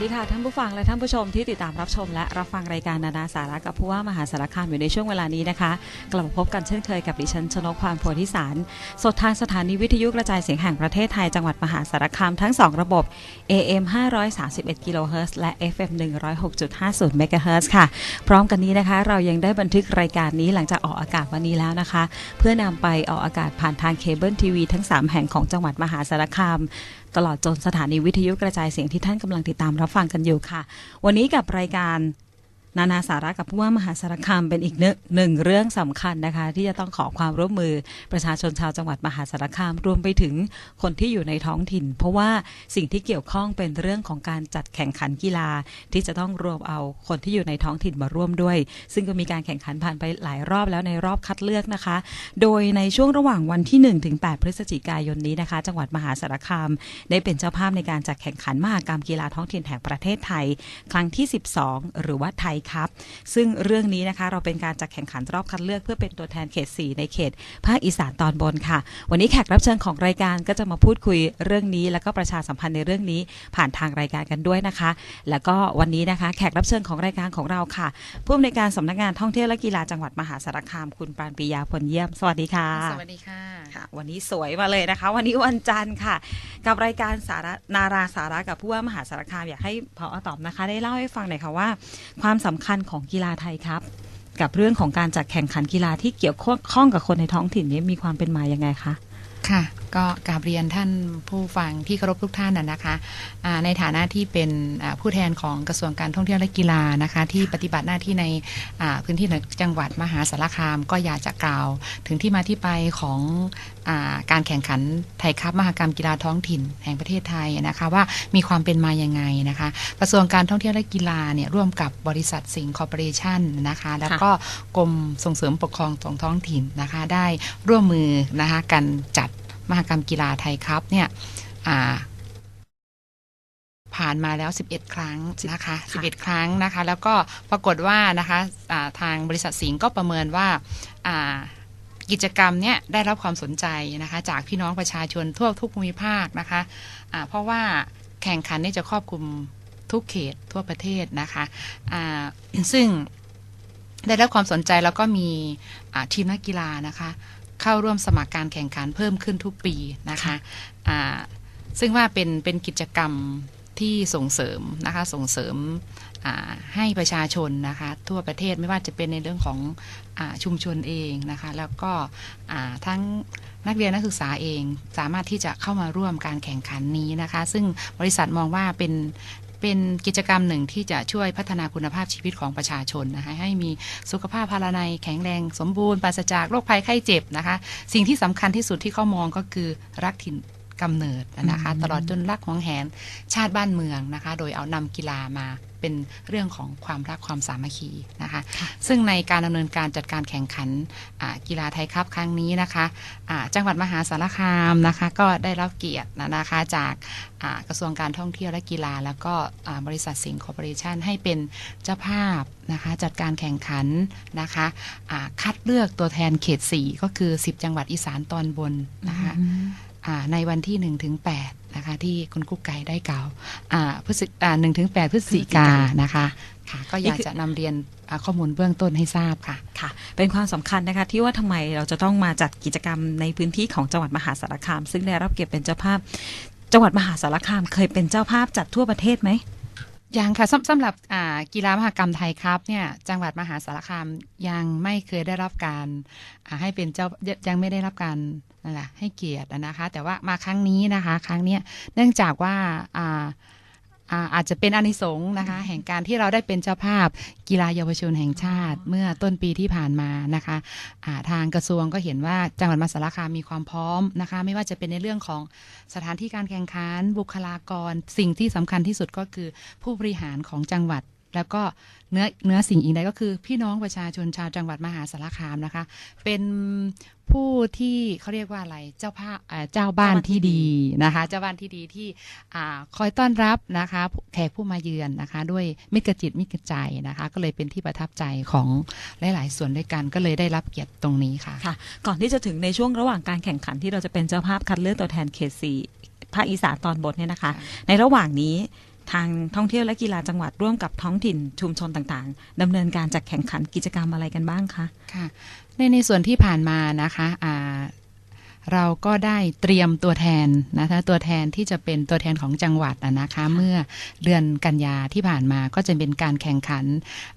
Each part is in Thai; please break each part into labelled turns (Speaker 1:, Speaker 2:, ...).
Speaker 1: สวัสดีค่ะ ท่านผู้ฟังและท่านผู้ชมที่ติดตามรับชม และรับฟังรายการนานาสาระกับผู้ว่ามหาสารคามอยู่ในช่วงเวลานี้นะคะกลับมาพบกันเช่นเคยกับดิฉันชนกพรโพธิสาร สดทางสถานีวิทยุกระจายเสียงแห่งประเทศไทยจังหวัดมหาสารคามทั้ง 2 ระบบ AM 531กิโลเฮิรตซ์และ FM 106.50เมกะเฮิรตซ์ค่ะ พร้อมกันนี้นะคะ เรายังได้บันทึกรายการนี้หลังจากออกอากาศวันนี้แล้วนะคะ เพื่อนำไปออกอากาศผ่านทางเคเบิลทีวีทั้ง 3 แห่งของจังหวัดมหาสารคาม ตลอดจนสถานีวิทยุกระจายเสียงที่ท่านกำลังติดตามรับฟังกันอยู่ค่ะ วันนี้กับรายการ นานาสาระกับผู้ว่ามหาสารคามเป็นอีกหนึ่งเรื่องสำคัญนะคะ ที่จะต้องขอความร่วมมือประชาชนชาวจังหวัดมหาสารคามรวมไปถึงคนที่อยู่ในท้องถิ่น เพราะว่าสิ่งที่เกี่ยวข้องเป็นเรื่องของการจัดแข่งขันกีฬา ที่จะต้องรวมเอาคนที่อยู่ในท้องถิ่นมาร่วมด้วย ซึ่งก็มีการแข่งขันผ่านไปหลายรอบแล้วในรอบคัดเลือกนะคะ โดยในช่วงระหว่างวันที่1ถึง8พฤศจิกายนนี้นะคะ จังหวัดมหาสารคาม ได้เป็นเจ้าภาพในการจัดแข่งขันมหกรรมกีฬาท้องถิ่นแห่งประเทศไทย ครั้งที่ 12 หรือว่าไทยครับ ซึ่งเรื่องนี้นะคะเราเป็นการจัดแข่งขันรอบคัดเลือกเพื่อเป็นตัวแทนเขต 4 ในเขตภาคอีสานตอนบนค่ะ วันนี้แขกรับเชิญของรายการก็จะมาพูดคุยเรื่องนี้ แล้วก็ประชาสัมพันธ์ในเรื่องนี้ผ่านทางรายการกันด้วยนะคะ แล้วก็วันนี้นะคะ แขกรับเชิญของรายการของเราค่ะผู้อำนวยการสำนักงานท่องเที่ยวและกีฬาจังหวัดมหาสารคามคุณปรานปียาพลเยี่ยม สวัสดีค่ะ
Speaker 2: สวัสดีค่ะ
Speaker 1: ค่ะ วันนี้สวยมาเลยนะคะ วันนี้วันจันทร์ค่ะ กับรายการสาระนาราสาระกับผู้ว่ามหาสารคามอยากให้พอตอบนะคะ ได้เล่าให้ฟังหน่อยค่ะว่า ความสำคัญของกีฬาไทยครับ กับเรื่องของการจัดแข่งขันกีฬาที่เกี่ยวข้องกับคนในท้องถิ่นนี้มีความเป็นมายังไงคะ
Speaker 2: ค่ะก็กราบเรียนท่านผู้ฟังที่เคารพทุกท่านนะนะคะในฐานะที่เป็นผู้แทนของกระทรวงการท่องเที่ยวและกีฬานะคะที่ปฏิบัติหน้าที่ในพื้นที่จังหวัดมหาสารคาม ก็อยากจะกล่าวถึงที่มาที่ไปของอการแข่งขันไทยคัพมหกรรมกีฬาท้องถิ่นแห่งประเทศไทยนะคะว่ามีความเป็นมายังไงนะคะกระทรวงการท่องเที่ยวและกีฬาเนี่ยร่วมกับบริษัทสิงห์คอร์ปอเรชั่นนะคะแล้วก็กรมส่งเสริมปกครองของท้องถิ่นนะคะได้ร่วมมือนะคะกันจัด มหกรรมกีฬาไทยครับเนี่ยอ่าผ่านมาแล้ว 11 ครั้งนะคะ
Speaker 1: ค่ะ
Speaker 2: 11 ครั้งนะคะ แล้วก็ปรากฏว่านะคะอ่าทางบริษัทสิงห์ก็ประเมินว่าอ่ากิจกรรมเนี้ยได้รับความสนใจนะคะ จากพี่น้องประชาชนทั่วทุกภูมิภาคนะคะอ่าเพราะว่าแข่งขันเนี่ยจะครอบคลุมทุกเขตทั่วประเทศนะคะอ่าซึ่งได้รับความสนใจแล้วก็มีอ่าทีมนักกีฬานะคะ เข้าร่วมสมัครการแข่งขันเพิ่มขึ้นทุกปีนะคะอ่าซึ่งว่าเป็นเป็นกิจกรรมที่ส่งเสริมนะคะส่งเสริมให้ประชาชนนะคะทั่วประเทศไม่ว่าจะเป็นในเรื่องของอชุมชนเองนะคะแล้วก็ทั้งนักเรียนนักศึกษาเองสามารถที่จะเข้ามาร่วมการแข่งขันนี้นะคะ ซึ่งบริษัทมองว่าเป็น เป็นกิจกรรมหนึ่งที่จะช่วยพัฒนาคุณภาพชีวิตของประชาชนนะคะให้มีสุขภาพพลานัยแข็งแรงสมบูรณ์ปราศจากโรคภัยไข้เจ็บนะคะ สิ่งที่สำคัญที่สุดที่เขามองก็คือรักถิ่นกำเนิดนะคะ ตลอดจนรักของแหนชาติบ้านเมืองนะคะ โดยเอานำกีฬามา เป็นเรื่องของความรักความสามัคคีนะคะซึ่งในการดำเนินการจัดการแข่งขันอ่ากีฬาไทยครับครั้งนี้นะคะอ่าจังหวัดมหาสารคามนะคะก็ได้รับเกียรตินะคะจากอ่ากระทรวงการท่องเที่ยวและกีฬา แล้วก็อ่าบริษัทสิงห์คอร์ปอเรชันให้เป็นเจ้าภาพนะคะจัดการแข่งขันนะคะอ่าคัดเลือกตัวแทนเขต 4 ก็คือ 10 จังหวัดอีสานตอนบนนะคะอ่าในวันที่1ถึง8 นะคะ ที่คุณกุ๊กไก่ได้กล่าวอ่าพฤศจิอ่า1ถึง8พฤศจิกานะคะค่ะก็อยากจะนำเรียนอ่าข้อมูลเบื้องต้นให้ทราบค่ะ
Speaker 1: ค่ะ เป็นความสำคัญนะคะที่ว่าทำไมเราจะต้องมาจัดกิจกรรมในพื้นที่ของจังหวัดมหาสารคาม ซึ่งได้รับเกียรติเป็นเจ้าภาพ จังหวัดมหาสารคามเคยเป็นเจ้าภาพจัดทั่วประเทศไหม
Speaker 2: ยังค่ะสำสำหรับกีฬามหกรรมไทยครับเนี่ยจังหวัดมหาสารคามยังไม่เคยได้รับการให้เป็นเจ้ายังไม่ได้รับการนั่นแหละให้เกียรตินะคะ แต่ว่ามาครั้งนี้นะคะ ครั้งเนี้ยเนื่องจากว่า อ่าอ่าอาจจะเป็นอานิสงส์นะคะ แห่งการที่เราได้เป็นเจ้าภาพกีฬาเยาวชนแห่งชาติ เมื่อต้นปีที่ผ่านมานะคะอ่าทางกระทรวงก็เห็นว่าจังหวัดมหาสารคามมีความพร้อมนะคะ ไม่ว่าจะเป็นในเรื่องของสถานที่การแข่งขันบุคลากร สิ่งที่สำคัญที่สุดก็คือผู้บริหารของจังหวัด แล้วก็เนื้อเนื้อสิ่งอีกใดก็คือ พี่น้องประชาชนชาวจังหวัดมหาสารคามนะคะ เป็นผู้ที่เขาเรียกว่าอะไรเจ้าภาพเอ่อเจ้าบ้านที่ดีนะคะ เจ้าบ้านที่ดีที่อ่าคอยต้อนรับนะคะแขกผู้มาเยือนนะคะ ด้วยมิตรกจิตมิตรใจนะคะ ก็เลยเป็นที่ประทับใจของหลาย ๆ ส่วนด้วยกันก็เลยได้รับเกียรติตรงนี้ค่ะ
Speaker 1: ค่ะ ก่อนที่จะถึงในช่วงระหว่างการแข่งขันที่เราจะเป็นเจ้าภาพคัดเลือกตัวแทนเขตสี่ภาคอีสานตอนบนเนี่ยนะคะ
Speaker 2: ค่ะ
Speaker 1: ในระหว่างนี้ ทางท่องเที่ยวและกีฬาจังหวัดร่วมกับท้องถิ่นชุมชนต่างๆดำเนินการจัดแข่งขันกิจกรรมอะไรกันบ้างคะ
Speaker 2: ค่ะในในส่วนที่ผ่านมานะคะอ่า เราก็ได้เตรียมตัวแทนนะคะตัวแทนที่จะเป็นตัวแทนของจังหวัดอะนะคะเมื่อเดือนกันยาที่ผ่านมาก็จะเป็นการแข่งขัน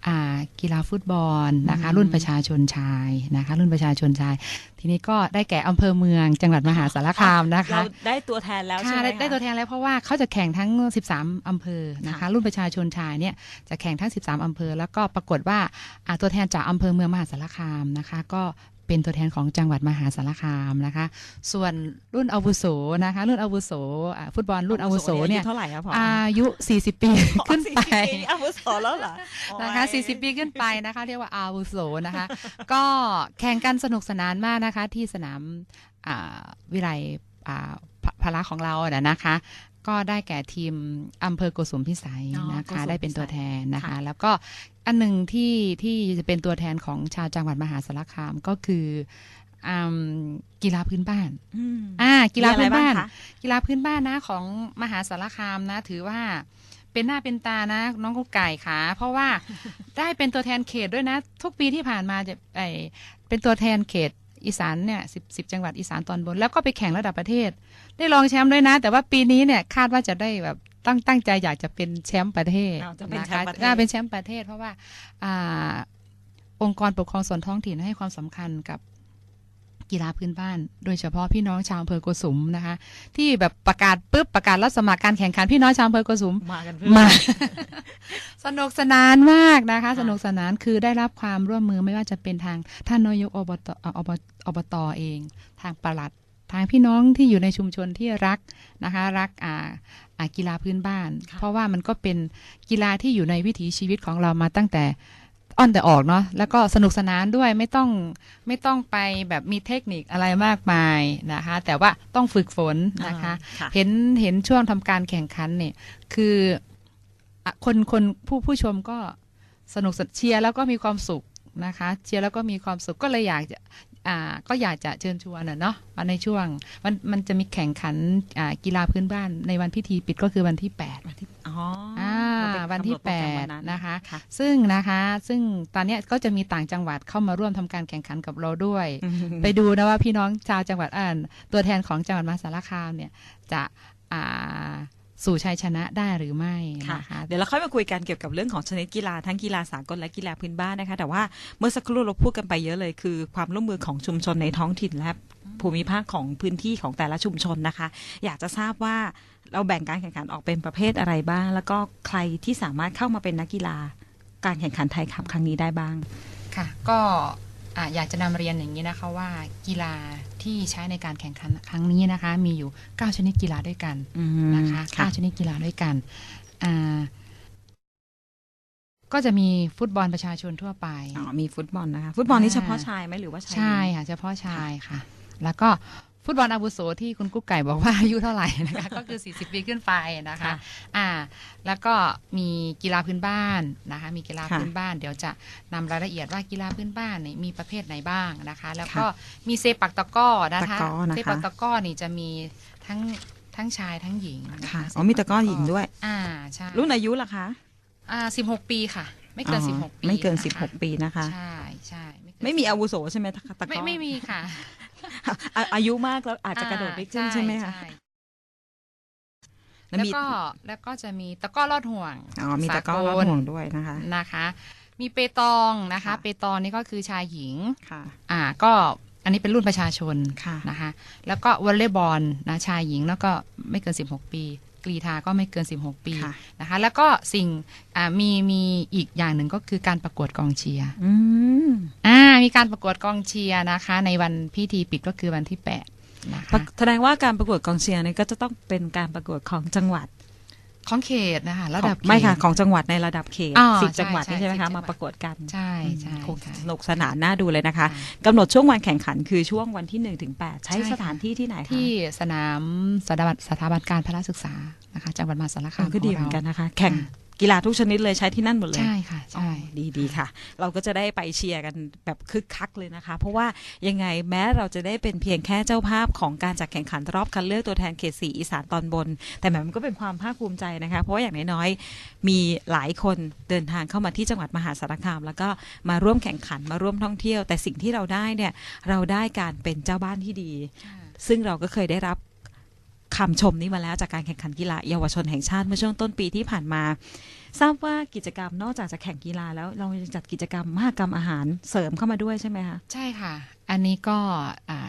Speaker 2: อ่ากีฬาฟุตบอลนะคะ
Speaker 1: อืม
Speaker 2: รุ่นประชาชนชายนะคะรุ่นประชาชนชาย ทีนี้ก็ได้แก่อำเภอเมืองจังหวัดมหาสารคามนะคะ
Speaker 1: เราได้ตัวแทนแล้วใช่
Speaker 2: ค่ะ
Speaker 1: ไหม
Speaker 2: ได้
Speaker 1: คะ
Speaker 2: ได้ตัวแทนแล้วเพราะว่าเขาจะแข่งทั้ง 13 อำเภอนะคะ
Speaker 1: ค่ะ
Speaker 2: รุ่นประชาชนชายเนี่ยจะแข่งทั้ง 13 อำเภอ แล้วก็ปรากฏว่าอ่าตัวแทนจากอำเภอเมืองมหาสารคามนะคะก็ เป็นตัวแทนของจังหวัดมหาสารคามนะคะ ส่วนรุ่นอาวุโสนะคะ รุ่นอาวุโสอ่าฟุตบอลรุ่นอาวุโสเนี่ย
Speaker 1: อาเท่าไหร่ครับพอ
Speaker 2: อายุ 40 ปีขึ้นไป
Speaker 1: 40ปีอาวุโสแล้วเหรอ
Speaker 2: นะคะ 40 ปีขึ้นไปนะคะ เรียกว่าอาวุโสนะคะ ก็แข่งกันสนุกสนานมากนะคะที่สนามอ่าวิไลอ่าพพละของเราอะนะคะ ก็ได้แก่ทีมอำเภอโกสุมพิสัย
Speaker 1: อ๋อ
Speaker 2: นะ
Speaker 1: โกสุ
Speaker 2: คะ
Speaker 1: ม
Speaker 2: ได้เป็นตัวแทนนะคะ
Speaker 1: ค่ะ
Speaker 2: แล้วก็อันหนึ่งที่ที่จะเป็นตัวแทนของชาวจังหวัดมหาสารคามก็คืออืมกีฬาพื้นบ้าน
Speaker 1: อืม
Speaker 2: อ่า กีฬาพื้นบ้าน
Speaker 1: มีอะไรบ้างคะ
Speaker 2: กีฬาพื้นบ้านนะของมหาสารคามนะ ถือว่าเป็นหน้าเป็นตานะ น้องกุ๊กไก่ขาเพราะว่าได้เป็นตัวแทนเขตด้วยนะ ทุกปีที่ผ่านมาจะไอเป็นตัวแทนเขต อีสานเนี่ยสิบสิบจังหวัดอีสานตอนบน แล้วก็ไปแข่งระดับประเทศ ได้รองแชมป์ด้วยนะ แต่ว่าปีนี้เนี่ยคาดว่าจะได้แบบตั้งตั้งใจอยากจะเป็นแชมป์ประเทศ
Speaker 1: อ้าวจะเป็นแชมป์ประเทศ
Speaker 2: อ่าเป็นแชมป์ประเทศ เพราะว่าอ่าองค์กรปกครองส่วนท้องถิ่นให้ความสำคัญกับ กีฬาพื้นบ้าน โดยเฉพาะพี่น้องชาวอำเภอโกสุมนะคะ ที่แบบประกาศปุ๊บประกาศรับสมัครการแข่งขันพี่น้องชาวอำเภอโกสุม
Speaker 1: มากัน
Speaker 2: มา สนุกสนานมากนะคะ
Speaker 1: ค่ะ
Speaker 2: สนุกสนานคือได้รับความร่วมมือไม่ว่าจะเป็นทางท่านนายกอบตเอ่ออบอบตเอง ทางปลัดทางพี่น้องที่อยู่ในชุมชนที่รักนะคะ รักอ่าอ่ากีฬาพื้นบ้าน
Speaker 1: ค่ะ
Speaker 2: เพราะว่ามันก็เป็นกีฬาที่อยู่ในวิถีชีวิตของเรามาตั้งแต่ อ่อนแต่ออกเนาะแล้วก็สนุกสนานด้วยไม่ต้องไม่ต้องไปแบบมีเทคนิคอะไรมากมายนะคะ แต่ว่าต้องฝึกฝนนะคะ
Speaker 1: ค่ะ
Speaker 2: เห็นเห็นช่วงทำการแข่งขันเนี่ยคืออะคนคนผู้ผู้ชมก็สนุกสนเชียร์แล้วก็มีความสุขนะคะ เชียร์แล้วก็มีความสุขก็เลยอยากจะอ่า ก็อยากจะเชิญชวนน่ะเนาะว่าในช่วงมันมันจะมีแข่งขันอ่ากีฬาพื้นบ้านในวันพิธีปิดก็คือวันที่ 8
Speaker 1: วันที่อ๋อ
Speaker 2: อ่า
Speaker 1: เราไป
Speaker 2: วันที่
Speaker 1: กำหดโปรแกรมวันนั้น
Speaker 2: 8นะคะ
Speaker 1: ค่ะ
Speaker 2: ซึ่งนะคะซึ่งตอนเนี้ยก็จะมีต่างจังหวัดเข้ามาร่วมทำการแข่งขันกับเราด้วย ไปดูนะว่าพี่น้องชาวจังหวัดอ่านตัวแทนของจังหวัดมหาสารคามเนี่ยจะอ่า สู่ชัยชนะได้หรือไม่
Speaker 1: ค่ะ
Speaker 2: นะคะ
Speaker 1: เดี๋ยวเราค่อยมาคุยกันเกี่ยวกับเรื่องของชนิดกีฬาทั้งกีฬาสากลและกีฬาพื้นบ้านนะคะ แต่ว่าเมื่อสักครู่เราพูดกันไปเยอะเลยคือ ความร่วมมือของชุมชนในท้องถิ่นและภูมิภาคของพื้นที่ของแต่ละชุมชนนะคะ อยากจะทราบว่าเราแบ่งการแข่งขันออกเป็นประเภทอะไรบ้าง แล้วก็ใครที่สามารถเข้ามาเป็นนักกีฬาการแข่งขันไทยคัพครั้งนี้ได้บ้าง
Speaker 2: ค่ะ ก็อะอยากจะนำเรียนอย่างนี้นะคะว่ากีฬา ที่ใช้ในการแข่งขันครั้งนี้นะคะ มีอยู่ 9 ชนิดกีฬาด้วยกันนะคะ
Speaker 1: ค่ะ
Speaker 2: 9ชนิดกีฬาด้วยกันอ่าก็จะมีฟุตบอลประชาชนทั่วไป
Speaker 1: อ๋อมีฟุตบอลนะคะ ฟุตบอลนี่
Speaker 2: อ่า
Speaker 1: เฉพาะชายไหมหรือว่าชายหญิง
Speaker 2: ใช่ค่ะ เฉพาะชายค่ะ แล้วก็ ฟุตบอลอาวุโสที่คุณกุ๊กไก่บอกว่าอายุเท่าไหร่นะคะก็คือ 40 ปีขึ้นไปนะคะ
Speaker 1: ค่ะ
Speaker 2: อ่าแล้วก็มีกีฬาพื้นบ้านนะคะมีกีฬา
Speaker 1: ค่ะ
Speaker 2: พื้นบ้าน เดี๋ยวจะนำรายละเอียดว่ากีฬาพื้นบ้านเนี่ยมีประเภทไหนบ้างนะคะ แล้วก็
Speaker 1: ค่ะ
Speaker 2: มีเซปักตะกร้อนะคะ
Speaker 1: ตะกร้อนะคะ
Speaker 2: เซปักตะกร้อนี่จะมีทั้งทั้งชายทั้งหญิงน
Speaker 1: ค่ะ
Speaker 2: เซ
Speaker 1: อ๋อมีตะกร้อหญิงด้วย
Speaker 2: อ่าใช่
Speaker 1: รุ่นอายุล่ะคะ
Speaker 2: อ่า16ปีค่ะ ไม่เกิน
Speaker 1: อ๋อ
Speaker 2: 16ปี
Speaker 1: ไม่เกิน
Speaker 2: นะคะ
Speaker 1: 16ปีนะคะ
Speaker 2: ใช่ใช่เกิน
Speaker 1: ไม่มีอาวุโสใช่ไหมตะกร้อ
Speaker 2: ไม่ไม่มีค่ะ
Speaker 1: อะอายุมากแล้วอาจจะกระโดดไม่ขึ้นใช่ไหมคะ
Speaker 2: ใช่
Speaker 1: แล้ว
Speaker 2: แล้ว
Speaker 1: มี
Speaker 2: ก็แล้วก็จะมีตะกร้อลอดห่วง
Speaker 1: อ๋อมีตะกร้อ
Speaker 2: สากล
Speaker 1: รอดห่วงด้วยนะคะ
Speaker 2: นะคะ มีเปตองนะคะ
Speaker 1: ค่ะ
Speaker 2: เปตองนี่ก็คือชายหญิง
Speaker 1: ค่ะ
Speaker 2: อ่าก็อันนี้เป็นรุ่นประชาชน
Speaker 1: ค่ะ
Speaker 2: นะคะ แล้วก็วอลเลย์บอลนะชายหญิงแล้วก็ไม่เกิน 16 ปี กรีธาก็ไม่เกิน 16 ปี
Speaker 1: ค่ะ
Speaker 2: นะคะ แล้วก็สิ่งอ่ามีมีอีกอย่างหนึ่งก็คือการประกวดกองเชียร์
Speaker 1: อืม
Speaker 2: อ่ามีการประกวดกองเชียร์นะคะ ในวันพิธีปิดก็คือวันที่8นะคะ
Speaker 1: แสดงว่าการประกวดกองเชียร์เนี่ยก็จะต้องเป็นการประกวดของจังหวัด
Speaker 2: ของเขตนะคะระดับ
Speaker 1: ของไม่ค่ะ
Speaker 2: เขต
Speaker 1: ของจังหวัดในระดับเขต
Speaker 2: อ๋อ
Speaker 1: สิบ
Speaker 2: ใช่
Speaker 1: จังหวัด
Speaker 2: ใช่
Speaker 1: นี่ใช่ไหม
Speaker 2: สิบจั
Speaker 1: คะ
Speaker 2: งหวั
Speaker 1: มา
Speaker 2: ด
Speaker 1: ประกวดกัน
Speaker 2: ใช่ใช่
Speaker 1: คง
Speaker 2: ใช่
Speaker 1: สนุกสนานน่าดูเลยนะคะ
Speaker 2: ค่ะ
Speaker 1: กำหนดช่วงวันแข่งขันคือช่วงวันที่1นถึงแใช้
Speaker 2: ใช่ค่ะ
Speaker 1: สถานที่ที่ไหนคะ
Speaker 2: ที่สนามสถาบันสถาบันการพละศึกษานะคะจังหวัดมหาสารคา
Speaker 1: มั
Speaker 2: ม
Speaker 1: นก็ดีเหมือนกันนะคะ แข่ง กีฬาทุกชนิดเลยใช้ที่นั่นหมดเลย
Speaker 2: ใช่ค่ะ ใช่
Speaker 1: อ๋อดีดีค่ะ เราก็จะได้ไปเชียร์กันแบบคึกคักเลยนะคะ เพราะว่ายังไงแม้เราจะได้เป็นเพียงแค่เจ้าภาพของการจัดแข่งขันรอบคัดเลือกตัวแทนเขตสีอีสานตอนบน แต่แหมมันก็เป็นความภาคภูมิใจนะคะ เพราะว่าอย่างน้อยๆมีหลายคนเดินทางเข้ามาที่จังหวัดมหาสารคาม แล้วก็มาร่วมแข่งขันมาร่วมท่องเที่ยว แต่สิ่งที่เราได้เนี่ยเราได้การเป็นเจ้าบ้านที่ดี ซึ่งเราก็เคยได้รับ คำชมนี้มาแล้วจากการแข่งขันกีฬาเยาวชนแห่งชาติเมื่อช่วงต้นปีที่ผ่านมา ทราบว่ากิจกรรมนอกจากจะแข่งกีฬาแล้วเราจัดกิจกรรมมหกรรมอาหารเสริมเข้ามาด้วยใช่ไหมคะ
Speaker 2: ใช่ค่ะ อันนี้ก็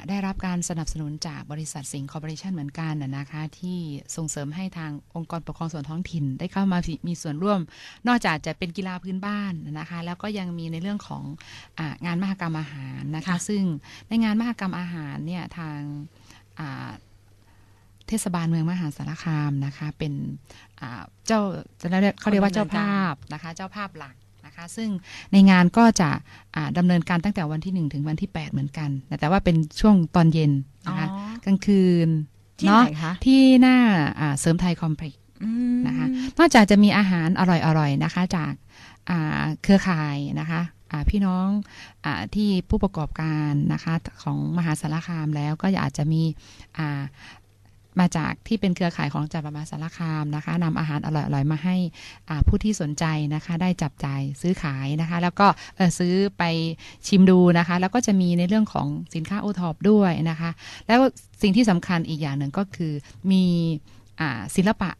Speaker 2: ได้รับการสนับสนุนจากบริษัทสิงห์คอร์ปอเรชันเหมือนกันนะคะ ที่ส่งเสริมให้ทางองค์กรปกครองส่วนท้องถิ่นได้เข้ามามีส่วนร่วม นอกจากจะเป็นกีฬาพื้นบ้านนะคะ แล้วก็ยังมีในเรื่องขององานมหกรรมอาหารนะคะ
Speaker 1: คะ
Speaker 2: ซึ่งในงานมหกรรมอาหารเนี่ยทางอ เทศบาลเมืองมหาสารคามนะคะ เป็นอ่าเจ้าจะเรียกเขาเรียกว่าเจ้าภาพนะคะ เจ้าภาพหลักนะคะซึ่งในงานก็จะอ่าดำเนินการตั้งแต่วันที่ 1 ถึงวันที่ 8 เหมือนกัน แต่แต่ว่าเป็นช่วงตอนเย็นนะคะ
Speaker 1: อ๋อ
Speaker 2: กลางคืน
Speaker 1: ที่
Speaker 2: เนาะ
Speaker 1: ไหนคะ
Speaker 2: ที่หน้าอ่าเสริมไทยคอมเพล็กซ์
Speaker 1: อืม
Speaker 2: นะคะนอกจากจะมีอาหารอร่อยๆนะคะจากอ่าเครือข่ายนะคะอ่าพี่น้องอาที่ผู้ประกอบการนะคะของมหาสารคามแล้วก็อาจจะมีอ่า มาจากที่เป็นเครือข่ายของจับประมาสารคามนะคะนำอาหารอร่อยๆมาให้ผู้ที่สนใจนะคะได้จับจ่ายซื้อขายนะคะ แล้วก็ซื้อไปชิมดูนะคะ แล้วก็จะมีในเรื่องของสินค้าโอทอปด้วยนะคะ แล้วสิ่งที่สำคัญอีกอย่างหนึ่งก็คือมีอศิลปะ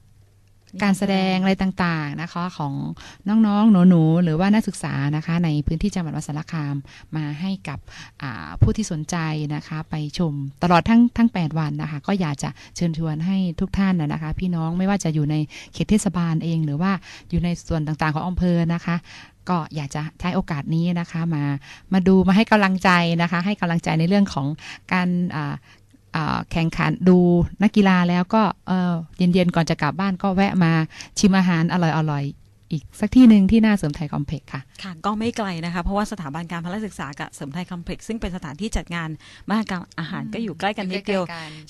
Speaker 2: การแสดงอะไรต่างๆนะคะของน้องๆ หนูๆ หรือว่านักศึกษานะคะในพื้นที่จังหวัดมหาสารคามมาให้กับผู้ที่สนใจนะคะไปชมตลอดทั้งทั้ง 8 วันนะคะก็อยากจะเชิญชวนให้ทุกท่านนะนะคะ พี่น้องไม่ว่าจะอยู่ในเขตเทศบาลเอง หรือว่าอยู่ในส่วนต่างๆ ของอำเภอนะคะก็อยากจะใช้โอกาสนี้นะคะมามาดูมาให้กำลังใจนะคะ ให้กำลังใจในเรื่องของการ แข่งขันดูนักกีฬาแล้วก็เย็นๆก่อนจะกลับบ้านก็แวะมาชิมอาหารอร่อยๆ อีกสักที่หนึ่งที่หน้าเสริมไทยคอมเพล็กซ์ค่ะ
Speaker 1: ค่ะ ก็ไม่ไกลนะคะ เพราะว่าสถาบันการพละศึกษากับเสริมไทยคอมเพล็กซ์ซึ่งเป็นสถานที่จัดงานมหกรรมอาหารก็อยู่ใกล้กันนิดเดียว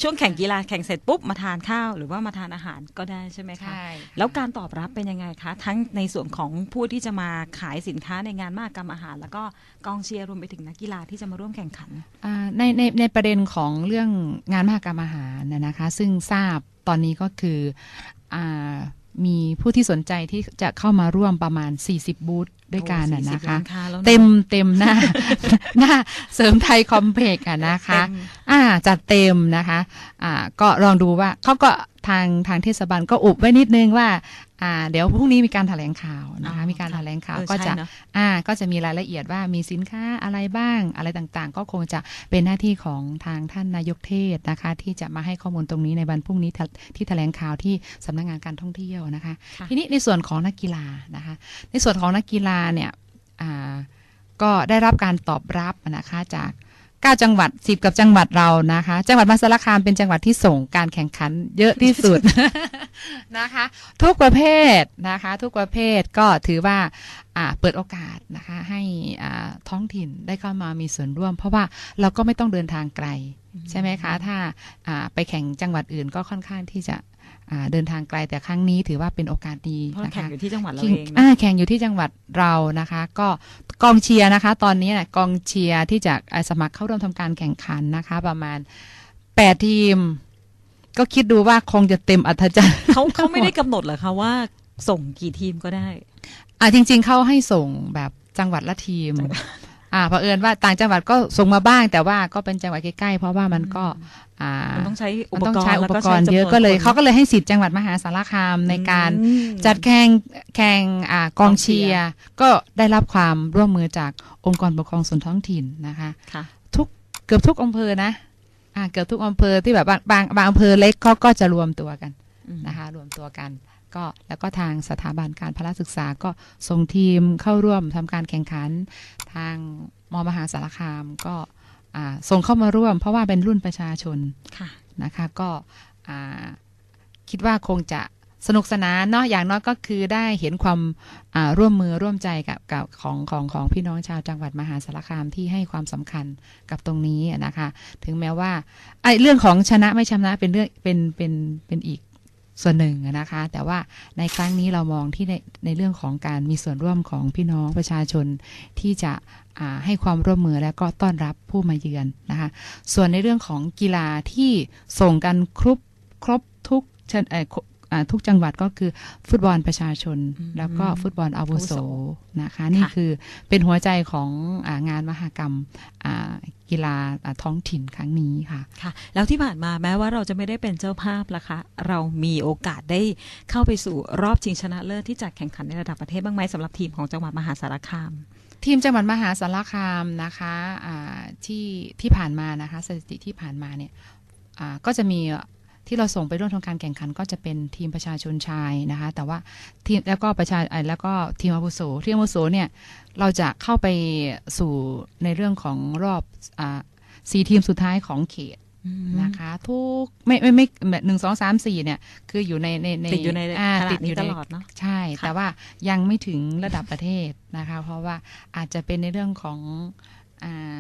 Speaker 1: ช่วงแข่งกีฬาแข่งเสร็จปุ๊บมาทานข้าวหรือว่ามาทานอาหารก็ได้ใช่ไหมคะ
Speaker 2: ใช่
Speaker 1: แล้วการตอบรับเป็นยังไงคะ ทั้งในส่วนของผู้ที่จะมาขายสินค้าในงานมหกรรมอาหาร แล้วก็กองเชียร์รวมไปถึงนักกีฬาที่จะมาร่วมแข่งขัน
Speaker 2: อ่าในในในประเด็นของเรื่องงานมหกรรมอาหารนะนะคะ ซึ่งทราบตอนนี้ก็คืออา มีผู้ที่สนใจที่จะเข้ามาร่วมประมาณ 40 บูธด้วยกันนะ
Speaker 1: โอ้40
Speaker 2: นะคะ
Speaker 1: ร้านค้าแล้วนะ
Speaker 2: เต็มเต็มหน้าหน้าเสริมไทยคอมเพล็กซ์อะนะคะ
Speaker 1: เต็ม
Speaker 2: อ่าจัดเต็มนะคะ อ่าก็ลองดูว่าเขาก็ ทางทางเทศบาลก็อุบไว้นิดนึงว่าอ่าเดี๋ยวพรุ่งนี้มีการแถลงข่าวนะคะ
Speaker 1: อ๋อ
Speaker 2: มีการ
Speaker 1: ค่ะ
Speaker 2: แถลงข่าว
Speaker 1: เออ
Speaker 2: ก็
Speaker 1: ใช่
Speaker 2: จะ
Speaker 1: เนอะ
Speaker 2: อ่าก็จะมีรายละเอียดว่ามีสินค้าอะไรบ้างอะไรต่างๆ ก็คงจะเป็นหน้าที่ของทางท่านนายกเทศนะคะ ที่จะมาให้ข้อมูลตรงนี้ในวันพรุ่งนี้ที่ที่แถลงข่าวที่สำนักงานการท่องเที่ยวนะคะ
Speaker 1: ค่ะ
Speaker 2: ทีนี้ในส่วนของนักกีฬานะคะ ในส่วนของนักกีฬาเนี่ยอ่าก็ได้รับการตอบรับนะคะจาก 9 จังหวัด 10 กับจังหวัดเรานะคะ จังหวัดมหาสารคามเป็นจังหวัดที่ส่งการแข่งขันเยอะที่สุดนะคะ ทุกประเภทนะคะ ทุกประเภทก็ถือว่าเปิดโอกาสนะคะให้ท้องถิ่นได้เข้ามามีส่วนร่วม เพราะว่าเราก็ไม่ต้องเดินทางไกล ใช่ไหมคะ ถ้าไปแข่งจังหวัดอื่นก็ค่อนข้างที่จะ เดินทางไกลแต่ครั้งนี้ถือว่าเป็นโอกาสดี
Speaker 1: เพราะเรา
Speaker 2: นะ
Speaker 1: แข่ง
Speaker 2: คะ
Speaker 1: อยู่ที่จังหวัดเรา
Speaker 2: แข่ง
Speaker 1: เอง
Speaker 2: อ่า
Speaker 1: นะ
Speaker 2: แข่งอยู่ที่จังหวัดเรานะคะ ก็กองเชียร์นะคะ ตอนนี้นะกองเชียร์ที่จะอ่าสมัครเข้าร่วมทำการแข่งขันนะคะ ประมาณแปดทีม ก็คิดดูว่าคงจะเต็มอัธจันทร์
Speaker 1: เขาเขาไม่ได้กำหนดเหรอคะว่าส่งกี่ทีมก็ได้
Speaker 2: อ่าจริง ๆ เขาให้ส่งแบบจังหวัดละทีม อ่าเผอิญว่าต่างจังหวัดก็ส่งมาบ้าง แต่ว่าก็เป็นจังหวัดใกล้ๆเพราะว่ามันก็อ่า
Speaker 1: มันต้องใช้อุ
Speaker 2: มัน
Speaker 1: ป
Speaker 2: ต้อง
Speaker 1: กร
Speaker 2: ใช้
Speaker 1: ณ์
Speaker 2: อุ
Speaker 1: แล้ว
Speaker 2: ป
Speaker 1: ก็
Speaker 2: ก
Speaker 1: ใช้
Speaker 2: รณ์
Speaker 1: จำนวน
Speaker 2: เยอะก็เลย
Speaker 1: คน
Speaker 2: เขาก็เลยให้สิทธิ์จังหวัดมหาสารคามในการ
Speaker 1: อืม
Speaker 2: จัดแข่งแข่งอ่ากองเชียร์ก็ได้รับความร่วมมือจากองค์กรปกครองส่วนท้องถิ่นนะคะ
Speaker 1: ค่ะ
Speaker 2: เกือบทุกอำเภอนะอ่าเกือบทุกอำเภอที่แบบบางบางบางอำเภอเล็กเขาก็จะรวมตัวกัน
Speaker 1: อืม
Speaker 2: นะคะ รวมตัวกัน ก็แล้วก็ทางสถาบันการพละศึกษาก็ส่งทีมเข้าร่วมทำการแข่งขัน ทางมมหาสารคามก็อ่าส่งเข้ามาร่วม เพราะว่าเป็นรุ่นประชาชน
Speaker 1: ค่ะ
Speaker 2: นะคะก็อ่าคิดว่าคงจะสนุกสนานเนาะอย่างน้อยก็คือได้เห็นความอ่าร่วมมือร่วมใจกับกับของของของพี่น้องชาวจังหวัดมหาสารคามที่ให้ความสำคัญกับตรงนี้นะคะ ถึงแม้ว่าไอ้เรื่องของชนะไม่ชนะเป็นเรื่องเป็นเป็นเป็นอีก ส่วนหนึ่งนะคะ แต่ว่าในครั้งนี้เรามองที่ในในเรื่องของการมีส่วนร่วมของพี่น้องประชาชนที่จะให้ความร่วมมือและก็ต้อนรับผู้มาเยือนนะคะ ส่วนในเรื่องของกีฬาที่ส่งกันครบครบทุกช ทุกจังหวัดก็คือฟุตบอลประชาชน
Speaker 1: อืม
Speaker 2: แล้วก็ฟุตบอลอาวุโส
Speaker 1: อาวุโส
Speaker 2: นะคะ นี่
Speaker 1: ค่ะ
Speaker 2: คือเป็นหัวใจของอางานมหกรรมอ่ากีฬาอ่าท้องถิ่นครั้งนี้ค่ะ
Speaker 1: ค่ะ แล้วที่ผ่านมาแม้ว่าเราจะไม่ได้เป็นเจ้าภาพละคะเรามีโอกาสได้เข้าไปสู่รอบชิงชนะเลิศที่จัดแข่งขันในระดับประเทศบ้างไหมสำหรับทีมของจังหวัดมหาสารคาม
Speaker 2: ทีมจังหวัดมหาสารคามนะคะอ่าที่ที่ผ่านมานะคะสถิติที่ผ่านมาเนี่ยอ่าก็จะมี ที่เราส่งไปร่วมทำการแข่งขันก็จะเป็นทีมประชาชนชายนะคะ แต่ว่าทีมแล้วก็ประชาอ่าแล้วก็ทีมอาวุโสทีมอาวุโสเนี่ยเราจะเข้าไปสู่ในเรื่องของรอบอ่าสี่ทีมสุดท้ายของเขตนะคะ ทุกไม่ไม่ไม่หนึ่งสองสามสี่เนี่ย คืออยู่ในในใน
Speaker 1: ติดอยู่ในาขณะ
Speaker 2: ติดอ
Speaker 1: นี้
Speaker 2: ยู่
Speaker 1: ต
Speaker 2: ใน
Speaker 1: ลอดเนาะ
Speaker 2: ใช่
Speaker 1: ค่ะ
Speaker 2: แต่ว่ายังไม่ถึงระดับประเทศนะคะ เพราะว่าอาจจะเป็นในเรื่องของอา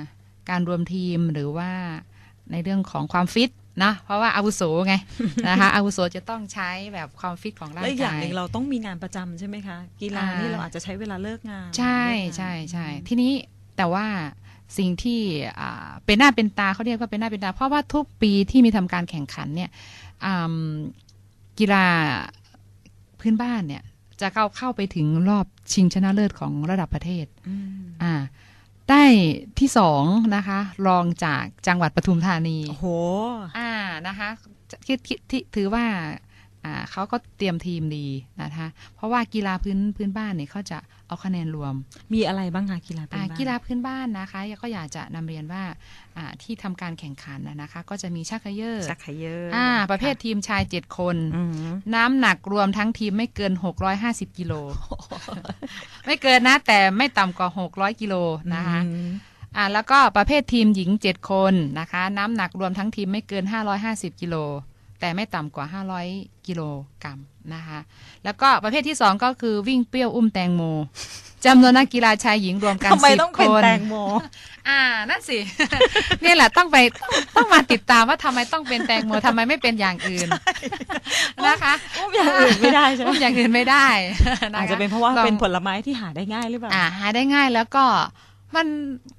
Speaker 2: การรวมทีมหรือว่าในเรื่องของความฟิต นะเพราะว่าอาวุโสไงนะคะอาวุโสจะต้องใช้แบบความฟิตของร่าง
Speaker 1: และอีกอย่าง
Speaker 2: กาย
Speaker 1: หนึ่งเราต้องมีงานประจำใช่ไหมคะ กีฬา
Speaker 2: อ่า
Speaker 1: นี่เราอาจจะใช้เวลาเลิกงาน
Speaker 2: ใช่
Speaker 1: เลิกงาน
Speaker 2: ใช่ใช่
Speaker 1: อืม
Speaker 2: ทีนี้แต่ว่าสิ่งที่อ่าเป็นหน้าเป็นตาเขาเรียกว่าเป็นหน้าเป็นตา เพราะว่าทุกปีที่มีทำการแข่งขันเนี่ยอ่ากีฬาพื้นบ้านเนี่ยจะเข้าเข้าไปถึงรอบชิงชนะเลิศของระดับประเทศ
Speaker 1: อืม
Speaker 2: อ่า ได้ที่สองนะคะ รองจากจังหวัดปทุมธานี
Speaker 1: โอ้โห
Speaker 2: อ่านะคะคิดคิดที่ถือว่าอ่า เขาก็เตรียมทีมดีนะคะเพราะว่ากีฬาพื้นพื้นบ้านเนี่ยเขาจะเอาคะแนนรวม
Speaker 1: มีอะไรบ้างคะกีฬาเป็น
Speaker 2: อ่า
Speaker 1: บ้าน
Speaker 2: กีฬาพื้นบ้านนะคะก็อยากจะนำเรียนว่าอ่าที่ทำการแข่งขันนะนะคะ ก็จะมีชักเขยอร์
Speaker 1: ชักเขยอ
Speaker 2: อ่าประเภททีมชายเจ็ดคน
Speaker 1: อืม
Speaker 2: น้ำหนักรวมทั้งทีมไม่เกิน 650กิโลไม่เกินนะ แต่ไม่ต่ำกว่า 600กิโลนะคะ
Speaker 1: อืม
Speaker 2: อ่าแล้วก็ประเภททีมหญิง 7 คนนะคะ น้ำหนักรวมทั้งทีมไม่เกิน 550 กิโล แต่ไม่ต่ำกว่า 500 กิโลกรัมนะคะ แล้วก็ประเภทที่ 2 ก็คือวิ่งเปรี้ยวอุ้มแตงโมจำนวนนักกีฬาชายหญิงรวมกัน
Speaker 1: ทำไม
Speaker 2: สิบ
Speaker 1: ต้อง
Speaker 2: ค
Speaker 1: เป็น
Speaker 2: น
Speaker 1: แตงโม
Speaker 2: อ่า นั่นสิ เนี่ยแหละต้องไปต้องต้องมาติดตามว่าทำไมต้องเป็นแตงโมทำไมไม่เป็นอย่างอื่นนะคะ
Speaker 1: อุ้มอย่างอื่นไม่ได้ใช่ไหม
Speaker 2: อุ้มอย่างอื่นไม่ได้ค
Speaker 1: อาจจะเป็นเพราะว่า
Speaker 2: ลอง
Speaker 1: เป็นผลไม้ที่หาได้ง่ายหรือเปล่า
Speaker 2: อ่าหาได้ง่ายแล้วก็มัน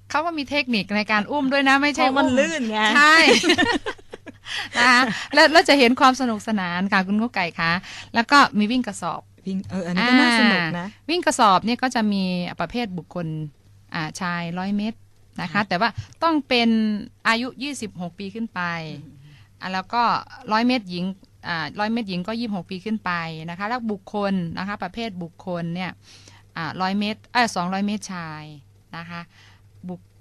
Speaker 2: เขาก็มีเทคนิคในการอุ้มด้วยนะ ไม่
Speaker 1: เพ
Speaker 2: ใช่
Speaker 1: ราะมัน
Speaker 2: อุ้
Speaker 1: ลื่นไง
Speaker 2: ใช่ นะคะแล้วแล้วจะเห็นความสนุกสนานค่ะคุณกุ๊กไก่คะแล้วก็มีวิ่งกระสอบ
Speaker 1: วิ่งเอออันนี้ก็น่าสนุกนะ
Speaker 2: วิ่งกระสอบเนี่ยก็จะมีประเภทบุคคลอ่าชายร้อยเมตรนะคะ แต่ว่าต้องเป็นอายุ 26 ปีขึ้นไปอะแล้วก็ร้อยเมตรหญิงอ่าร้อยเมตรหญิงก็ 26 ปีขึ้นไปนะคะ แล้วบุคคลนะคะประเภทบุคคลเนี่ยอ่าร้อยเมตรเอ้สองร้อยเมตรชายนะคะบุ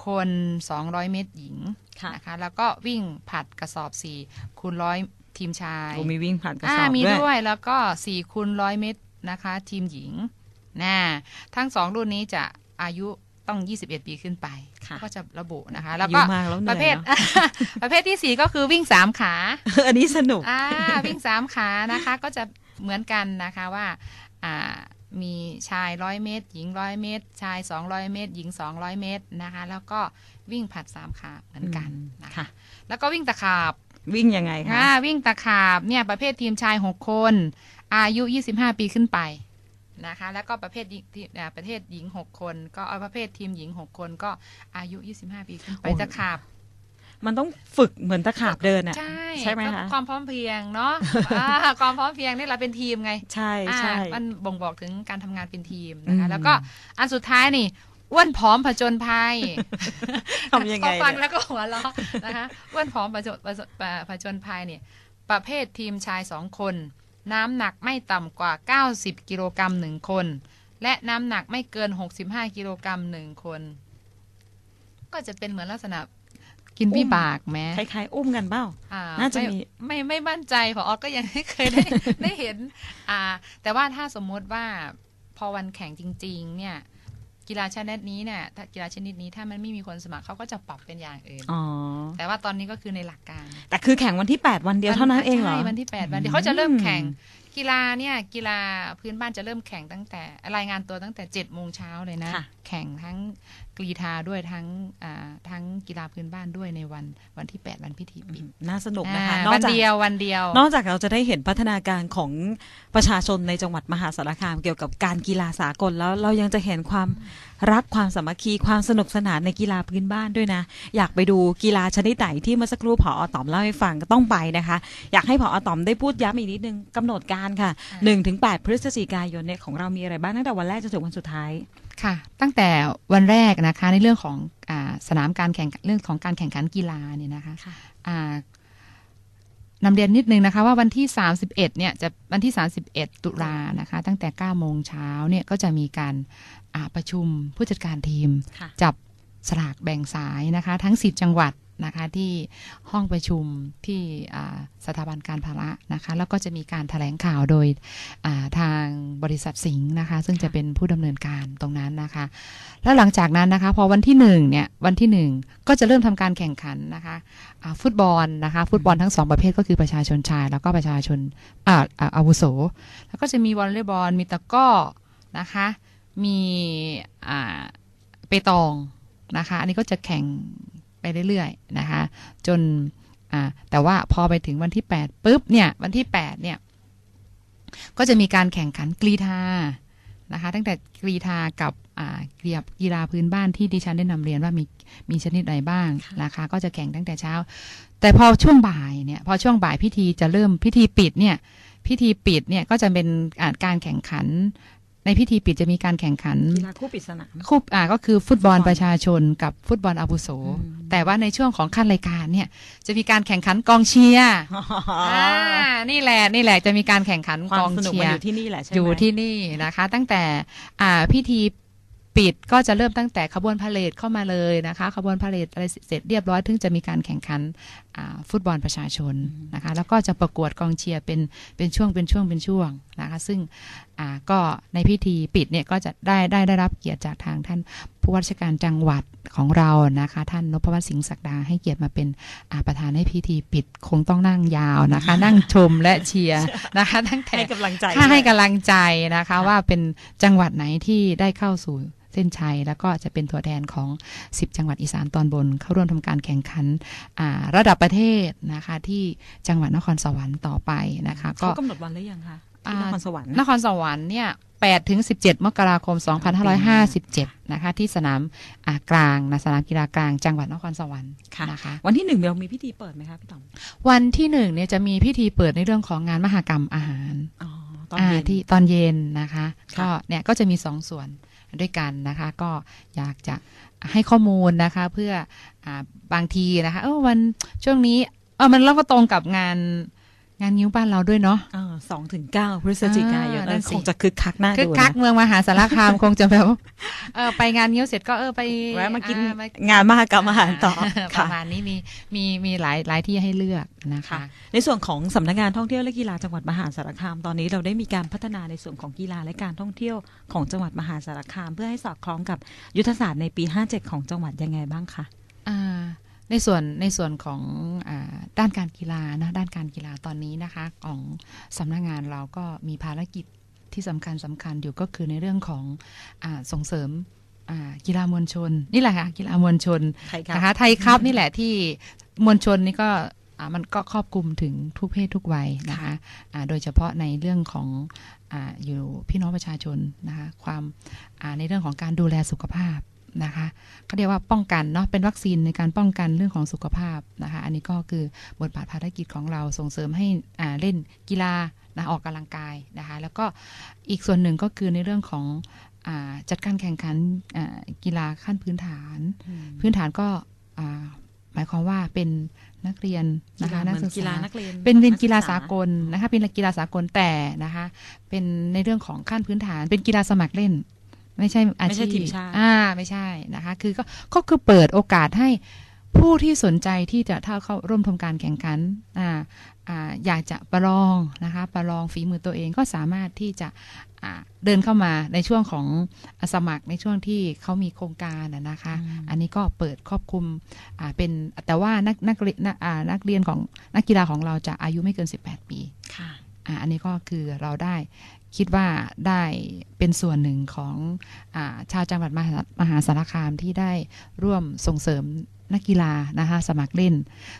Speaker 2: คคล200 เมตรหญิง
Speaker 1: ค่ะ
Speaker 2: นะคะแล้วก็วิ่งผัดกระสอบ 4คูณร้อยทีมชาย
Speaker 1: โอ้มีวิ่งผ่านกระ
Speaker 2: อ่า
Speaker 1: สอบ
Speaker 2: มี
Speaker 1: ด้วย
Speaker 2: ด้วยแล้วก็4คูณร้อยเมตรนะคะ ทีมหญิงนะทั้งสองรุ่นนี้จะอายุต้อง 21 ปีขึ้นไป
Speaker 1: ค่ะ
Speaker 2: ก็จะระบุนะคะ แล้ว
Speaker 1: อายุ
Speaker 2: ก็
Speaker 1: มากแล้วเห
Speaker 2: ป
Speaker 1: นื่
Speaker 2: ระ
Speaker 1: อย
Speaker 2: เภท
Speaker 1: เนอะ
Speaker 2: ประเภทที่ 4 ก็คือวิ่ง 3 ขา
Speaker 1: อันนี้สนุก
Speaker 2: อ่าวิ่ง 3 ขานะคะ ก็จะเหมือนกันนะคะว่าอ่า มีชาย100เมตร หญิง100เมตร ชาย 200 เมตร หญิง 200 เมตรนะคะ แล้วก็วิ่งผัด3ขาเหมือนกันนะ
Speaker 1: ค่ะ
Speaker 2: คะแล้วก็วิ่งตะขาบ
Speaker 1: วิ่งยังไงคะ
Speaker 2: อ่าวิ่งตะขาบเนี่ยประเภททีมชาย 6 คน อายุ 25 ปีขึ้นไปนะคะ แล้วก็ประเภทหญิงที่อ่าประเภทหญิง 6 คน ก็เอาประเภททีมหญิง 6 คนก็อายุ 25 ปีขึ้นไปตะขาบ
Speaker 1: มันต้องฝึกเหมือนตะขาบเดินอะ
Speaker 2: ใช่
Speaker 1: ใช่ไหม
Speaker 2: ก็
Speaker 1: คะ
Speaker 2: ความพร้อมเพรียงเนาะอ่าความพร้อมเพรียงนี่เราเป็นทีมไง
Speaker 1: ใช่
Speaker 2: อ่า
Speaker 1: ใช่
Speaker 2: มันบ่งบอกถึงการทำงานเป็นทีมนะคะ
Speaker 1: อืม
Speaker 2: แล้วก็อันสุดท้ายนี่อ้วนผอมผจญภัย
Speaker 1: ทำยังไง
Speaker 2: พอฟัง
Speaker 1: เนี่ย
Speaker 2: แล้วก็หัวเราะนะคะอ้วนผอมผจญผจญผจญภัยเนี่ย ประเภททีมชายสองคน น้ำหนักไม่ต่ำกว่า 90 กิโลกรัมหนึ่งคน และน้ำหนักไม่เกิน 65 กิโลกรัมหนึ่งคน ก็จะเป็นเหมือนลักษณะ กินพี่ปากแม้
Speaker 1: คล้ายๆ อุ้มกันเปล่า
Speaker 2: อ่
Speaker 1: น่าจะ
Speaker 2: ไมีไม่ไม่มั่นใจพออก็ยังไม่เคยได้ได้เห็น อ่า แต่ว่าถ้าสมมุติว่าพอวันแข่งจริง ๆ เนี่ย กีฬาชนิดนี้เนี่ยถ้ากีฬาชนิดนี้ถ้ามันไม่มีคนสมัครเขาก็จะปรับเป็นอย่างอื่น
Speaker 1: อ๋อ
Speaker 2: แต่ว่าตอนนี้ก็คือในหลักการ
Speaker 1: แต่คือแข่งวันที่ 8 วันเดียวเท่านั้นเองเหรอ
Speaker 2: ใช่วันที่ 8 วันเดียวเขาจะเริ่มแข่งกีฬาเนี่ยกีฬาพื้นบ้านจะเริ่มแข่งตั้งแต่รายงานตัวตั้งแต่7จ็ดโมงเช้าเลยนะ
Speaker 1: ค่ะ
Speaker 2: แข่งทั้งกรีธาด้วยทั้งอ่าทั้งกีฬาพื้นบ้านด้วยในวันวันที่ 8 วันพิธีปิด
Speaker 1: น่าสนุกนะคะ
Speaker 2: อ่าน
Speaker 1: อก
Speaker 2: วัน
Speaker 1: จาก
Speaker 2: เดียววันเดียว
Speaker 1: นอกจากเราจะได้เห็นพัฒนาการของประชาชนในจังหวัดมหาสารคามเกี่ยวกับการกีฬาสากลแล้วเรายังจะเห็นความ รักความสามัคคีความสนุกสนานในกีฬาพื้นบ้านด้วยนะ อยากไปดูกีฬาชนิดไหนที่เมื่อสักครู่ผอต๋อมเล่าให้ฟังก็ต้องไปนะคะ อยากให้ผอต๋อมได้พูดย้ำอีกนิดนึงกำหนดการค่ะ
Speaker 2: ค่ะ
Speaker 1: 1-8ถึง8พฤศจิกายนเนี่ยของเรามีอะไรบ้างตั้งแต่วันแรกจนถึงวันสุดท้าย
Speaker 2: ค่ะ ตั้งแต่วันแรกนะคะในเรื่องของอาสนามการแข่งเรื่องของการแข่งขันกีฬาเนี่ยนะคะ
Speaker 1: ค่ะ
Speaker 2: อ่า นำเรียนนิดนึงนะคะว่าวันที่ 31เนี่ยจะวันที่ 31 ตุลานะคะ ตั้งแต่ 9 โมงเช้าเนี่ยก็จะมีการอ่าประชุมผู้จัดการทีม
Speaker 1: ค่ะ
Speaker 2: จับสลากแบ่งสายนะคะ ทั้ง 10 จังหวัด นะคะที่ห้องประชุมที่สถาบันการพาระนะคะแล้วก็จะมีการแถลงข่าวโดยทางบริษัทสิงห์นะคะซึ่งจะเป็นผู้ดำเนินการตรงนั้นนะคะ แล้วหลังจากนั้นนะคะพอวันที่หนึ่งเนี่ยวันที่หนึ่งก็จะเริ่มทำการแข่งขันนะคะฟุตบอลนะคะฟุตบอลทั้งสองประเภทก็คือประชาชนชาย แล้วก็ประชาชนอาอาอาวุโส แล้วก็จะมีวอลเลย์บอลมีตะก้อนะคะมีเปตองนะคะ อันนี้ก็จะแข่ง ไปเรื่อยๆนะคะ จนแต่ว่าพอไปถึงวันที่8ปุ๊บเนี่ยวันที่8เนี่ยก็จะมีการแข่งขันกรีธานะคะ ตั้งแต่กรีธากับเกียบกีฬาพื้นบ้านที่ดิฉันได้นำเรียนว่ามีมีชนิดใดบ้าง
Speaker 1: ค่ะ
Speaker 2: นะคะก็จะแข่งตั้งแต่เช้า แต่พอช่วงบ่ายเนี่ยพอช่วงบ่ายพิธีจะเริ่มพิธีปิดเนี่ยพิธีปิดเนี่ยก็จะเป็นการแข่งขัน ในพิธีปิดจะมีการแข่งขัน
Speaker 1: กีฬาคู่ปริศนา
Speaker 2: คู่อ่าก็คือฟุตบอล
Speaker 1: ฟุตบอล
Speaker 2: ประชาชนกับฟุตบอลอาวุโส
Speaker 1: อืม
Speaker 2: แต่ว่าในช่วงของขั้นรายการเนี่ย จะมีการแข่งขันกองเชียร์อ่านี่แหละนี่แหละจะมีการแข่งขัน
Speaker 1: ควาก
Speaker 2: อ
Speaker 1: ม
Speaker 2: ง
Speaker 1: สนุก
Speaker 2: เชี
Speaker 1: มัน
Speaker 2: ย
Speaker 1: อ
Speaker 2: ร์
Speaker 1: ยู่ที่นี่แหละใช่ไหม
Speaker 2: อยู่ที่นี่นะคะ ตั้งแต่อ่าพิธีปิดก็จะเริ่มตั้งแต่ขบวนพาเหรดเข้ามาเลยนะคะ ขบวนพาเหรดอะไรเสร็จเรียบร้อยถึงจะมีการแข่งขันอ่า ฟุตบอลประชาชนนะคะแล้วก็จะประกวดกองเชียร์เป็นเป็นช่วงเป็นช่วงเป็นช่วงนะคะซึ่งอ่าก็ในพิธีปิดเนี่ยก็จะได้ได้ได้รับเกียรติจากทางท่านผู้ว่าราชการจังหวัดของเรานะคะ ท่านนพวัฒน์สิงห์ศักดาให้เกียรติมาเป็นอ่าประธานให้พิธีปิดคงต้องนั่งยาวนะคะ นั่งชมและเชียร์นะคะตั้งแต่
Speaker 1: ให้กำลังใจ
Speaker 2: ถ้าให้
Speaker 1: ด้วย
Speaker 2: กำลังใจนะคะ
Speaker 1: ค่ะ
Speaker 2: ว่าเป็นจังหวัดไหนที่ได้เข้าสู่ เส้นชัย แล้วก็จะเป็นตัวแทนของ 10 จังหวัดอีสานตอนบน เข้าร่วมทำการแข่งขันอ่าระดับประเทศนะคะที่จังหวัดนครสวรรค์ต่อไปนะคะก็
Speaker 1: เขากำหนดวันหรือยังคะที่นครสวรรค์
Speaker 2: นครสวรรค์เนี่ย8ถึง 17 มกราคม 2557 นะคะ ที่สนามอ่ากลางนะสนามกีฬากลางจังหวัดนครสวรรค์
Speaker 1: ค่ะ
Speaker 2: นะคะ
Speaker 1: วันที่หนึ่งเรามีพิธีเปิดไหมคะพี่ต๋อม
Speaker 2: วันที่หนึ่งเนี่ยจะมีพิธีเปิดในเรื่องของงานมหกรรมอาหาร
Speaker 1: อ๋อตอน
Speaker 2: อ่า
Speaker 1: เย็น
Speaker 2: ที่ตอนเย็นนะคะ
Speaker 1: ค่ะ
Speaker 2: ก็เนี่ยก็จะมีสองส่วน ด้วยกันนะคะ ก็อยากจะให้ข้อมูลนะคะ เพื่ออบางทีนะคะเออวันช่วงนี้เออมันแล้วก็ตรงกับงาน งานนิ้วบ้านเราด้วยเนาะ
Speaker 1: สองถึงเก้าพฤศจิกายน
Speaker 2: อ่านั่นสิ
Speaker 1: คงจะคึกคักน่า
Speaker 2: คึก
Speaker 1: ดู
Speaker 2: คัก
Speaker 1: นะ
Speaker 2: เมืองมหาสารคามคงจะแบบว่าเออไปงานนิ้วเสร็จก็เออไป
Speaker 1: แวะมากิน
Speaker 2: อ่ม
Speaker 1: งานมหกรรมอาหารต่อ
Speaker 2: ป
Speaker 1: ค่ะ
Speaker 2: ระมาณนี้มีมีมีหลายหลายที่ให้เลือกนะคะ
Speaker 1: ค่ะในส่วนของสำนักงานท่องเที่ยวและกีฬาจังหวัดมหาสารคามตอนนี้เราได้มีการพัฒนาในส่วนของกีฬาและการท่องเที่ยวของจังหวัดมหาสารคาม เพื่อให้สอดคล้องกับยุทธศาสตร์ในปี 57 ของจังหวัดยังไงบ้างคะ
Speaker 2: อ่า ในส่วนในส่วนของอาด้านการกีฬานะด้านการกีฬาตอนนี้นะคะของสำนักงานเราก็มีภารกิจที่สำคัญสำคัญอยู่ก็คือในเรื่องของอาส่งเสริมอ่ากีฬามวลชน นี่แหละค่ะกีฬามวลชน
Speaker 1: ไทยครับ
Speaker 2: นะคะไทยครับนี่แหละที่มวลชนนี่ก็อ่ามันก็ครอบคลุมถึงทุกเพศทุกวัยนะคะอ่าโดยเฉพาะในเรื่องของอาอยู่พี่น้องประชาชนนะคะความอ่าในเรื่องของการดูแลสุขภาพ นะคะเขาเรียกว่าป้องกันเนาะเป็นวัคซีนในการป้องกันเรื่องของสุขภาพนะคะ อันนี้ก็คือบทบาทภารกิจของเราส่งเสริมให้อ่าเล่นกีฬานะออกกำลังกายนะคะ แล้วก็อีกส่วนหนึ่งก็คือในเรื่องของอาจัดการแข่งขันอ่ากีฬาขั้นพื้นฐาน พื้นฐานก็อ่าหมายความว่าเป็นนักเรียน
Speaker 1: กี
Speaker 2: นะคะ
Speaker 1: ฬา
Speaker 2: นัก
Speaker 1: เหมื
Speaker 2: ศึ
Speaker 1: อน
Speaker 2: ก
Speaker 1: กีฬา
Speaker 2: ษา
Speaker 1: นักเรียน
Speaker 2: เป็นเป็นกีฬา
Speaker 1: ศึ
Speaker 2: สากลนะคะเป็นกีฬาสากลแต่นะคะเป็นในเรื่องของขั้นพื้นฐาน เป็นกีฬาสมัครเล่น ไม่ใช่อา
Speaker 1: ไม่ใช่
Speaker 2: ชีพ
Speaker 1: ทีมชาติ
Speaker 2: อ่าไม่ใช่นะคะ คือก็ก็คือเปิดโอกาสให้ผู้ที่สนใจที่จะเข้าเข้าร่วมทำการแข่งขันอ่าอ่าอยากจะประลองนะคะประลองฝีมือตัวเองก็สามารถที่จะอ่าเดินเข้ามาในช่วงของสมัครในช่วงที่เขามีโครงการนะนะคะ อันนี้ก็เปิดครอบคลุมอ่าเป็นแต่ว่านักนักเรียนนักอ่านักเรียนของนักกีฬาของเราจะอายุไม่เกิน 18 ปี
Speaker 1: ค่ะ
Speaker 2: อ่าอันนี้ก็คือเราได้ คิดว่าได้เป็นส่วนหนึ่งของอาชาวจังหวัดมหามหาสารคามที่ได้ร่วมส่งเสริมนักกีฬานะคะสมัครเล่น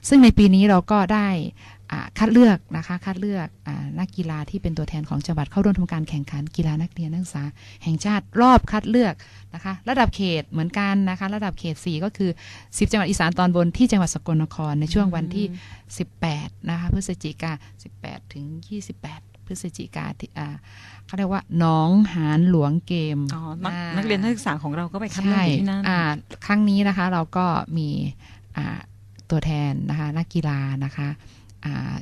Speaker 2: ซึ่งในปีนี้เราก็ได้คัดเลือกนะคะคัดเลือกอนักกีฬาที่เป็นตัวแทนของจังหวัดเข้าร่วมทำการแข่งขันกีฬานักเรียนนักศึกษา แห่งชาติรอบคัดเลือกนะคะระดับเขตเหมือนกันนะคะระดับเขต 4 ก็คือ 10 จังหวัดอีสานตอนบนที่จังหวัดสกลนครในช่วงวันที่ 18นะคะพฤศจิกา18 ถึง 28 พฤศจิกาที่อ่าเขาเรียกว่าหน้องหานหลวงเกม
Speaker 1: อ๋อนัก
Speaker 2: อ่า
Speaker 1: นักเรียนนักศึกษาของเราก็ไปคัดเลือก
Speaker 2: ใช่
Speaker 1: อยู่ที่นั่น
Speaker 2: อ่าครั้งนี้นะคะเราก็มีอ่าตัวแทนนะคะนักกีฬานะคะอ่า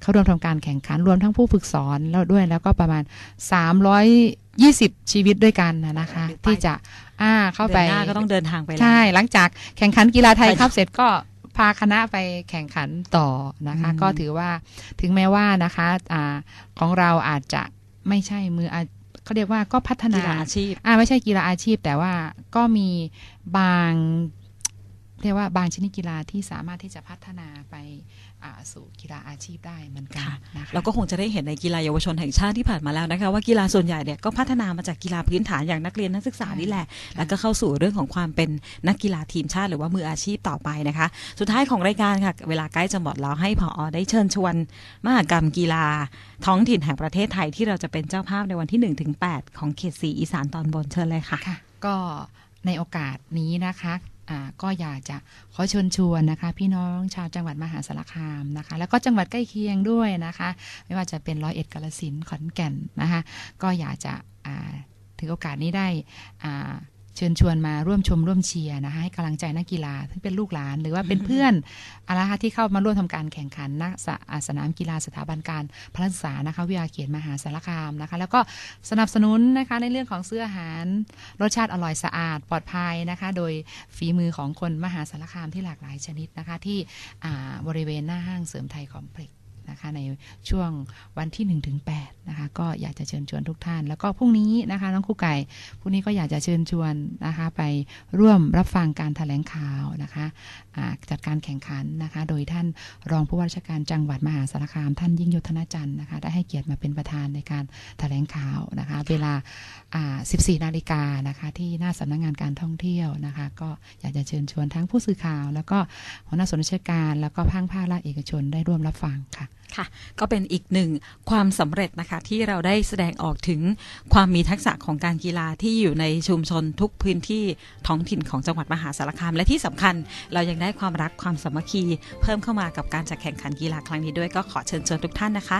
Speaker 2: เข้าร่วมทำการแข่งขันรวมทั้งผู้ฝึกสอนแล้วด้วยแล้วก็ประมาณ 320 ชีวิตด้วยกันนะนะคะ ที่จะอ่าเข้าไป
Speaker 1: ดือนหน้าก็ต้องเดินทางไปแล้ว
Speaker 2: ใช่ หลังจากแข่งขันกีฬาไทยครับเสร็จก็ พาคณะไปแข่งขันต่อนะคะ
Speaker 1: อืม
Speaker 2: ก็ถือว่าถึงแม้ว่านะคะอาของเราอาจจะไม่ใช่มืออาเขาเรียกว่าก็พัฒนา
Speaker 1: กีฬาอาชีพ
Speaker 2: อ่าไม่ใช่กีฬาอาชีพ แต่ว่าก็มีบาง เรียกว่าบางชนิดกีฬาที่สามารถที่จะพัฒนาไปอ่าสู่กีฬาอาชีพได้เหมือนกัน
Speaker 1: ค่ะ
Speaker 2: นะคะ
Speaker 1: เราก็คงจะได้เห็นในกีฬาเยาวชนแห่งชาติที่ผ่านมาแล้วนะคะว่ากีฬาส่วนใหญ่เนี่ยก็พัฒนามาจากกีฬาพื้นฐานอย่างนักเรียนนักศึกษานี่แหละ แล้วก็เข้าสู่เรื่องของความเป็นนักกีฬาทีมชาติหรือว่ามืออาชีพต่อไปนะคะ สุดท้ายของรายการค่ะ เวลาใกล้จะหมดแล้วให้ผอได้เชิญชวนมหกรรมกีฬาท้องถิ่นแห่งประเทศไทยที่เราจะเป็นเจ้าภาพในวันที่1ถึง8ของเขตสีอีสานตอนบนเชิญเลยค่ะ
Speaker 2: ค่ะก็ในโอกาสนี้นะคะอ่า ก็อยากจะขอเชิญชวนนะคะ พี่น้องชาวจังหวัดมหาสารคามนะคะ แล้วก็จังหวัดใกล้เคียงด้วยนะคะ ไม่ว่าจะเป็นร้อยเอ็ดกาลสินขอนแก่นนะคะ ก็อยากจะถือโอกาสนี้ได้ เชิญชวนมาร่วมชมร่วมเชียร์นะคะให้กำลังใจนักกีฬาที่เป็นลูกหลาน หรือว่าเป็นเพื่อนอะไรคะที่เข้ามาร่วมทำการแข่งขันณสอ่าสนามกีฬาสถาบันการพลักศึกษานะคะวิทยาเขตมหาสารคามนะคะ แล้วก็สนับสนุนนะคะในเรื่องของเสื้ออาหาร รสชาติอร่อยสะอาดปลอดภัยนะคะ โดยฝีมือของคนมหาสารคามที่หลากหลายชนิดนะคะ ที่บริเวณหน้าห้างเสริมไทยคอมเพล็กซ์ นะคะในช่วงวันที่1ถึง8นะคะก็อยากจะเชิญชวนทุกท่าน แล้วก็พรุ่งนี้นะคะน้องคู่ไก่พรุ่งนี้ก็อยากจะเชิญชวนนะคะไปร่วมรับฟังการแถลงข่าวนะคะอ่าจัดการแข่งขันนะคะโดยท่านรองผู้ว่าราชการจังหวัดมหาสารคาม ท่านยิ่งยศธนจันทร์นะคะได้ให้เกียรติมาเป็นประธานในการแถลงข่าวนะคะเวลา 14 นาฬิกานะคะที่หน้าสำนักงานการท่องเที่ยวนะคะก็อยากจะเชิญชวนทั้งผู้สื่อข่าว แล้วก็หัวหน้าส่วนราชการ แล้วก็ภาคภาครัฐเอกชนได้ร่วมรับฟังค่ะ
Speaker 1: ค่ะ ก็เป็นอีกหนึ่งความสำเร็จนะคะ ที่เราได้แสดงออกถึงความมีทักษะของการกีฬาที่อยู่ในชุมชนทุกพื้นที่ท้องถิ่นของจังหวัดมหาสารคาม และที่สำคัญเรายังได้ความรักความสามัคคี เพิ่มเข้ามากับการจัดแข่งขันกีฬาครั้งนี้ด้วยก็ขอเชิญชวนทุกท่านนะคะ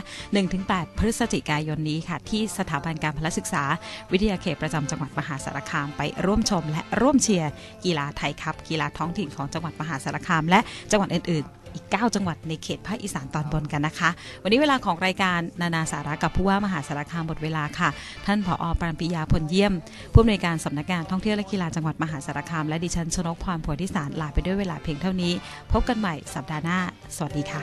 Speaker 1: 1-8 พฤศจิกายนนี้ค่ะ ที่สถาบันการพละศึกษา วิทยาเขตประจำจังหวัดมหาสารคาม ไปร่วมชม และร่วมเชียร์กีฬาไทยครับกีฬาท้องถิ่นของจังหวัดมหาสารคาม และจังหวัดอื่นๆ อีก 9 จังหวัดในเขตภาคอีสานตอนบนกันนะคะ วันนี้เวลาของรายการนานาสาระกับผู้ว่ามหาสารคามหมดเวลาค่ะ ท่านผอปรานปิยาพลเยี่ยม ผู้อำนวยการสำนักงานท่องเที่ยวและกีฬาจังหวัดมหาสารคาม และดิฉันชนกพรโพธิสารลาไปด้วยเวลาเพียงเท่านี้ พบกันใหม่สัปดาห์หน้า สวัสดีค่ะ